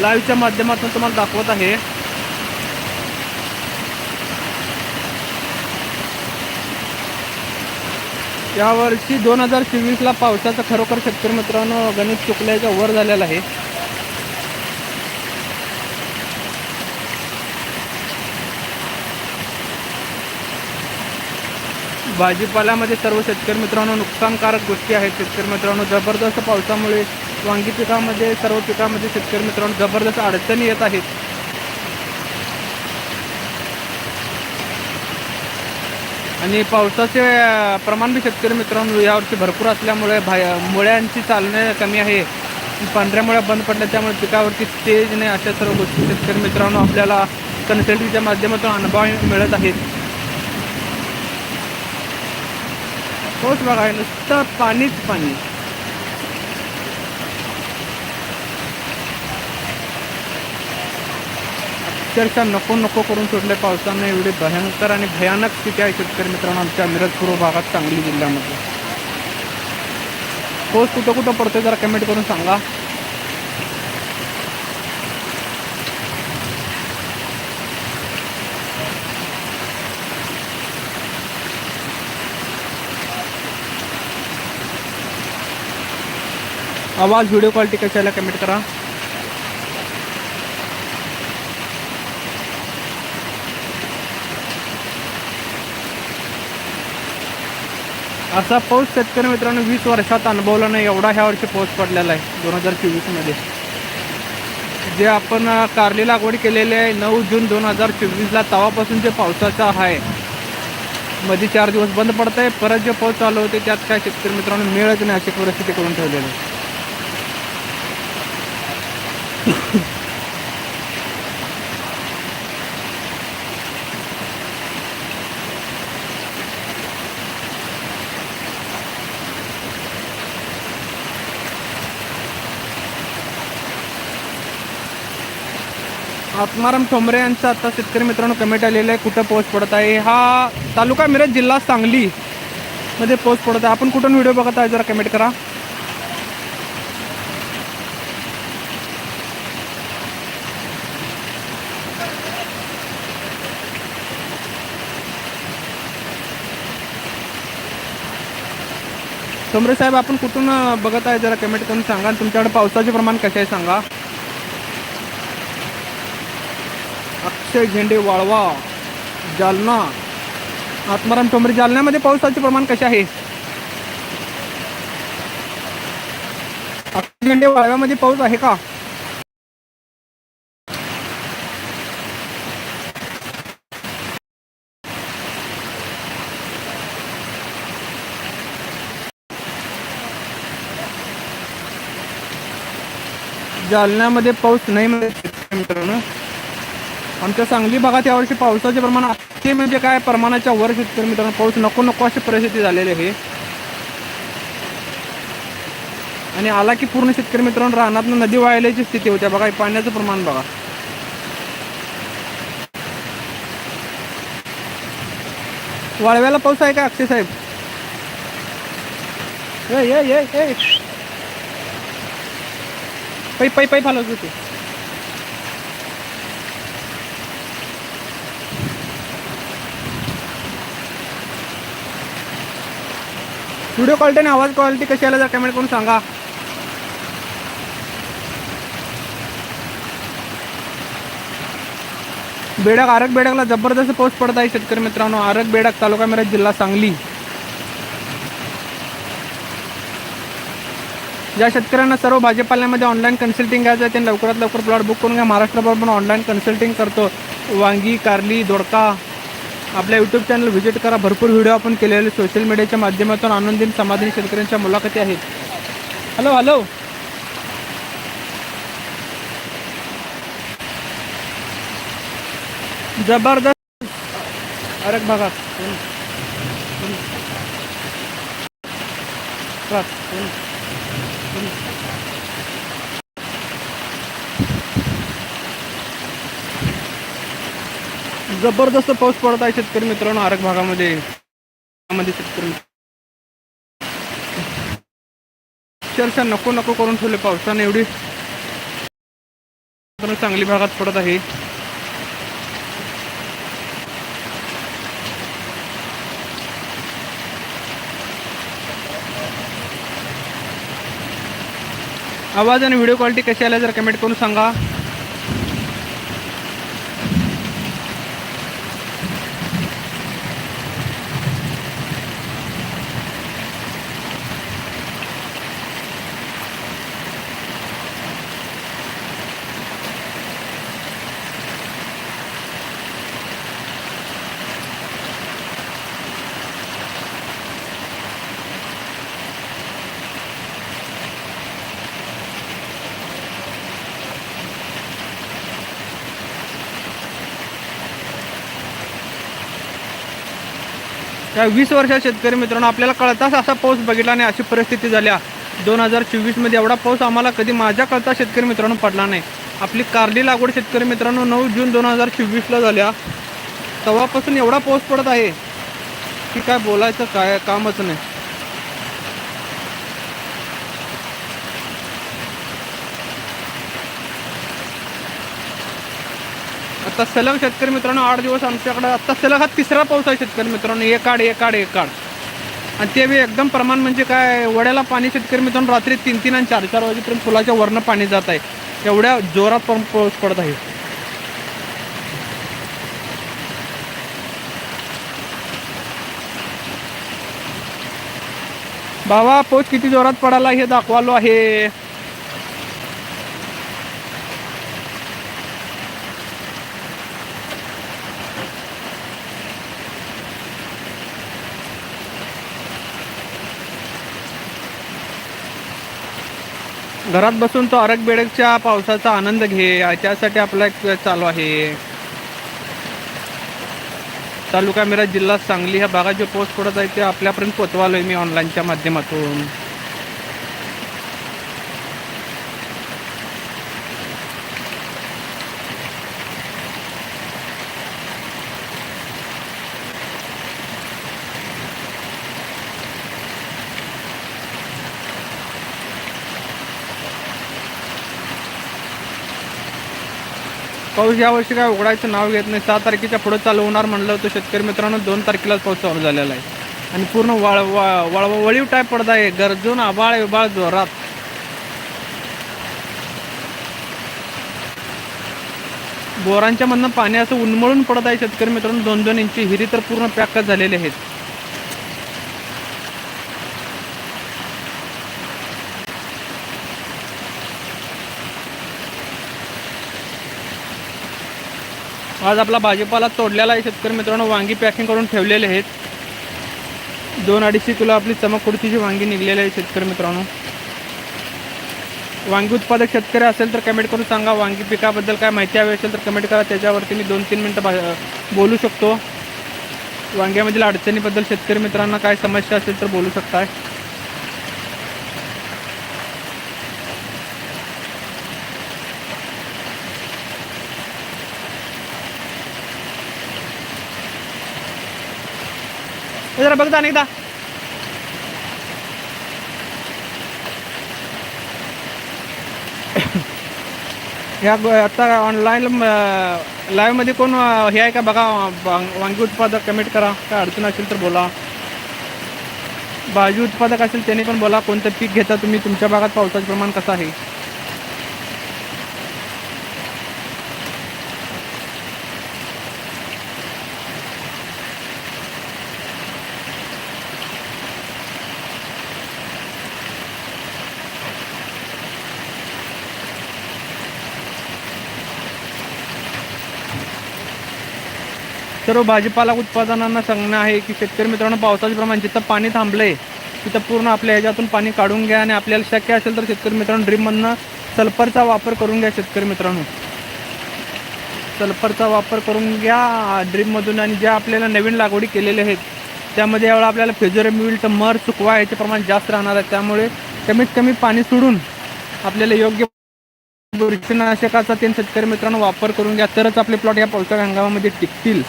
लाईव्हच्या माध्यमातून तुम्हाला दाखवत आहे. यावर्षी दोन हजार चोवीसला पावसाचा खरोखर शेतकरी मित्रांनो गणित चुकल्याच्या वर झालेला आहे. भाजीपाल्यामध्ये सर्व शेतकरी मित्रांनो नुकसानकारक गोष्टी आहेत. शेतकरी मित्रांनो जबरदस्त पावसामुळे वांगी पिकामध्ये सर्व पिकामध्ये शेतकरी मित्रांनो जबरदस्त अडचणी येत आहेत. आणि पावसाचे प्रमाण बी शेतकरी मित्रांनो यावर्षी भरपूर असल्यामुळे भाया मुळ्यांची चालणे कमी आहे. पांढऱ्या मुळ्या बंद पडल्या त्यामुळे पिकावरती तेज नाही अशा सर्व गोष्टी शेतकरी मित्रांनो आपल्याला कन्सल्टीच्या माध्यमातून अनुभव मिळत आहेत. होच बघा नुसतं पाणीच पाणी. अक्षरशः नको नको करून सोडले पावसानं. एवढी भयंकर आणि भयानक स्थिती आहे शेतकरी मित्रांनो आमच्या मिरज पूर्व भागात सांगली जिल्ह्यामध्ये. पाऊस कुठं कुठं पडतोय जरा कमेंट करून सांगा. आवाज व्हिडिओ क्वालिटी कशाला कमेंट करा. असा पाऊस शेतकरी मित्रांनो वीस वर्षात अनुभवला नाही एवढा ह्या वर्षी पाऊस पडलेला आहे दोन हजार चोवीसमध्ये जे आपण कारली लागवड केलेली आहे नऊ जून दोन हजार चोवीसला तवापासून जे पावसाचा आहे मध्ये चार दिवस बंद पडत आहे परत जे पाऊस चालू होते त्यात काय शेतकरी मित्रांनो मिळत नाही अशी परिस्थिती करून ठेवलेली आहे. आत्माराम ठोंबरे यांचा आता शेतकरी मित्रांनो कमेंट आलेलं आहे. कुठं पाऊस पडत आहे? हा तालुका मिरज जिल्हा सांगली मध्ये पाऊस पडत आहे. आपण कुठून व्हिडिओ बघत आहे? जरा कमेंट करा. ठोंबरे साहेब आपण कुठून बघत आहे? जरा कमेंट करून सांगा. तुमच्याकडे पावसाचे प्रमाण कसे आहे सांगा. अक्षय झेंडे वाळवा जालना. आत्माराम टोंबरी जालन्यामध्ये पावसाचे प्रमाण कसे आहे? अक्षय झेंडे वाळव्यामध्ये पाऊस आहे का? जालन्यामध्ये पाऊस नाही म्हणजे मित्रांनो. आमच्या सांगली भागात यावर्षी पावसाचे प्रमाण ते म्हणजे काय? प्रमाणाच्या वर शेतकरी मित्रांनो पाऊस नको नको अशी परिस्थिती झालेली आहे. आणि आला की पूर्ण शेतकरी मित्रांनो रानात नदी वाहिल्याची स्थिती होत्या बघा पाण्याचं प्रमाण बघा. वाळव्याला पाऊस आहे का अक्षय साहेब? ए, ए, ए, ए. पै पै पै फालत होते व्हिडिओ क्वालिटी आणि आवाज क्वालिटी कशी आला जर कमेंट करून सांगा. बेडक आरग बेडकला जबरदस्त पाऊस पडत आहे शेतकरी मित्रांनो. आरग बेडक तालुका मिरज जिल्हा सांगली. ज्या शेतकऱ्यांना सर्व भाजीपाल्यामध्ये ऑनलाईन कन्सल्टिंग घ्यायचं आहे त्यांनी लवकरात लवकर प्लॉट बुक करून घ्या. महाराष्ट्रभर पण ऑनलाईन कन्सल्टिंग करतो. वांगी कारली दोडका. आपल्या यूट्यूब चॅनल व्हिजिट करा. भरपूर व्हिडिओ आपण केलेले सोशल मीडियाच्या माध्यमातून आनंदीन समाधानी शेतकऱ्यांच्या मुलाखती आहेत. हॅलो हॅलो जबरदस्त. अरे बघा कोण- कोण- बघ, कोण- कोण- जबरदस्त पाऊस पडत आहे शेतकरी मित्रांनो आरग भागामध्ये. शेतकरी अक्षरशः नको नको करून ठेवले पावसाने एवढी चांगली भागात पडत आहे. आवाज आणि व्हिडिओ क्वालिटी कशी आल्या जर कमेंट करून सांगा. या वीस वर्षात शेतकरी मित्रांनो आपल्याला कळताच असा पाऊस बघितला आणि अशी परिस्थिती झाल्या दोन हजार चोवीसमध्ये एवढा पाऊस आम्हाला कधी माझ्या कळता शेतकरी मित्रांनो पडला नाही. आपली कारली लागवड शेतकरी मित्रांनो नऊ जून दोन हजार चोवीसला झाल्या. तेव्हापासून एवढा पाऊस पडत आहे की काय बोलायचं काय कामच नाही. आता सलग शेतकरी मित्रांनो आठ दिवस आमच्याकडे आता सलग हा तिसरा पाऊस आहे शेतकरी मित्रांनो एक आड एक आड एक आड आणि ते बी एकदम प्रमाण म्हणजे काय वड्याला पाणी शेतकरी मित्रांनो रात्री तीन तीन आणि चार चार वाजेपर्यंत फुलाच्या वरनं पाणी जात आहे. एवढ्या जोरात पण पाऊस पडत आहे. बाबा पाऊस किती जोरात पडाला हे दाखवालो आहे. घरात बसून तो अरग बेडकच्या पावसाचा आनंद घे. त्यासाठी आपला एक चालू आहे. तालुका मिरज जिल्हा सांगली ह्या भागात जे पोस्ट पडत आहे ते आपल्यापर्यंत पोचवालो आहे मी ऑनलाईनच्या माध्यमातून. पाऊस यावर्षी काय उघडायचं नाव घेत नाही. सहा तारखेच्या पुढे चालू होणार म्हणलं होतं शेतकरी मित्रांनो. दोन तारखेलाच पाऊस चालू झालेला आहे. आणि पूर्ण वळ वळ वळीव टाईप पडत आहे. गरजून आबाळ विबाळ जोरात. बोरांच्या मधनं पाणी असं उन्मळून पडत आहे शेतकरी मित्रांनो. दोन दोन इंची हिरी तर पूर्ण पॅकच झालेले आहेत. आज आपला भाजीपाला तोडलेला आहे. शेतकरी मित्रांनो वांगी पॅकिंग करून ठेवलेले आहेत. दोन अडीचशे किलो आपली चमककुडतीची वांगी निघलेली आहे शेतकरी मित्रांनो. वांगी उत्पादक शेतकरी असेल तर कमेंट करून सांगा. वांगी पिकाबद्दल काय माहिती हवी असेल तर कमेंट करा. त्याच्यावरती मी दोन तीन मिनटं भा बोलू शकतो. वांग्यामधील अडचणीबद्दल शेतकरी मित्रांना काय समस्या असेल तर बोलू शकताय. जरा बघता अनेकदा या आता ऑनलाईन लाईव्हमध्ये कोण हे आहे का बघा वांगी उत्पादक कमेंट करा. काय अडचण असेल तर बोला. भाजी उत्पादक असेल त्याने पण बोला. कोणतं पीक घेता तुम्ही? तुमच्या भागात पावसाचं प्रमाण कसं आहे? सर्व भाजीपाला उत्पादनांना सांगणं आहे की शेतकरी मित्रांनो पावसाचे प्रमाण जिथं पाणी थांबलंय तिथं पूर्ण आपल्या ह्याच्यातून पाणी काढून घ्या आणि आपल्याला शक्य असेल तर शेतकरी मित्रांनो ड्रीममधनं सल्फरचा वापर करून घ्या शेतकरी मित्रांनो. सल्फरचा वापर करून घ्या ड्रीममधून आणि ज्या आपल्याला नवीन लागवडी केलेल्या आहेत त्यामध्ये यावेळेला आपल्याला फेजोरेमिल्ट मर चुकवा याचे प्रमाण जास्त राहणार आहे. त्यामुळे कमीत कमी पाणी सोडून आपल्याला योग्य बुरशीनाशकाचा ते शेतकरी मित्रांनो वापर करून घ्या. तरच आपले प्लॉट या पावसाळ्या हंगामामध्ये टिकतील.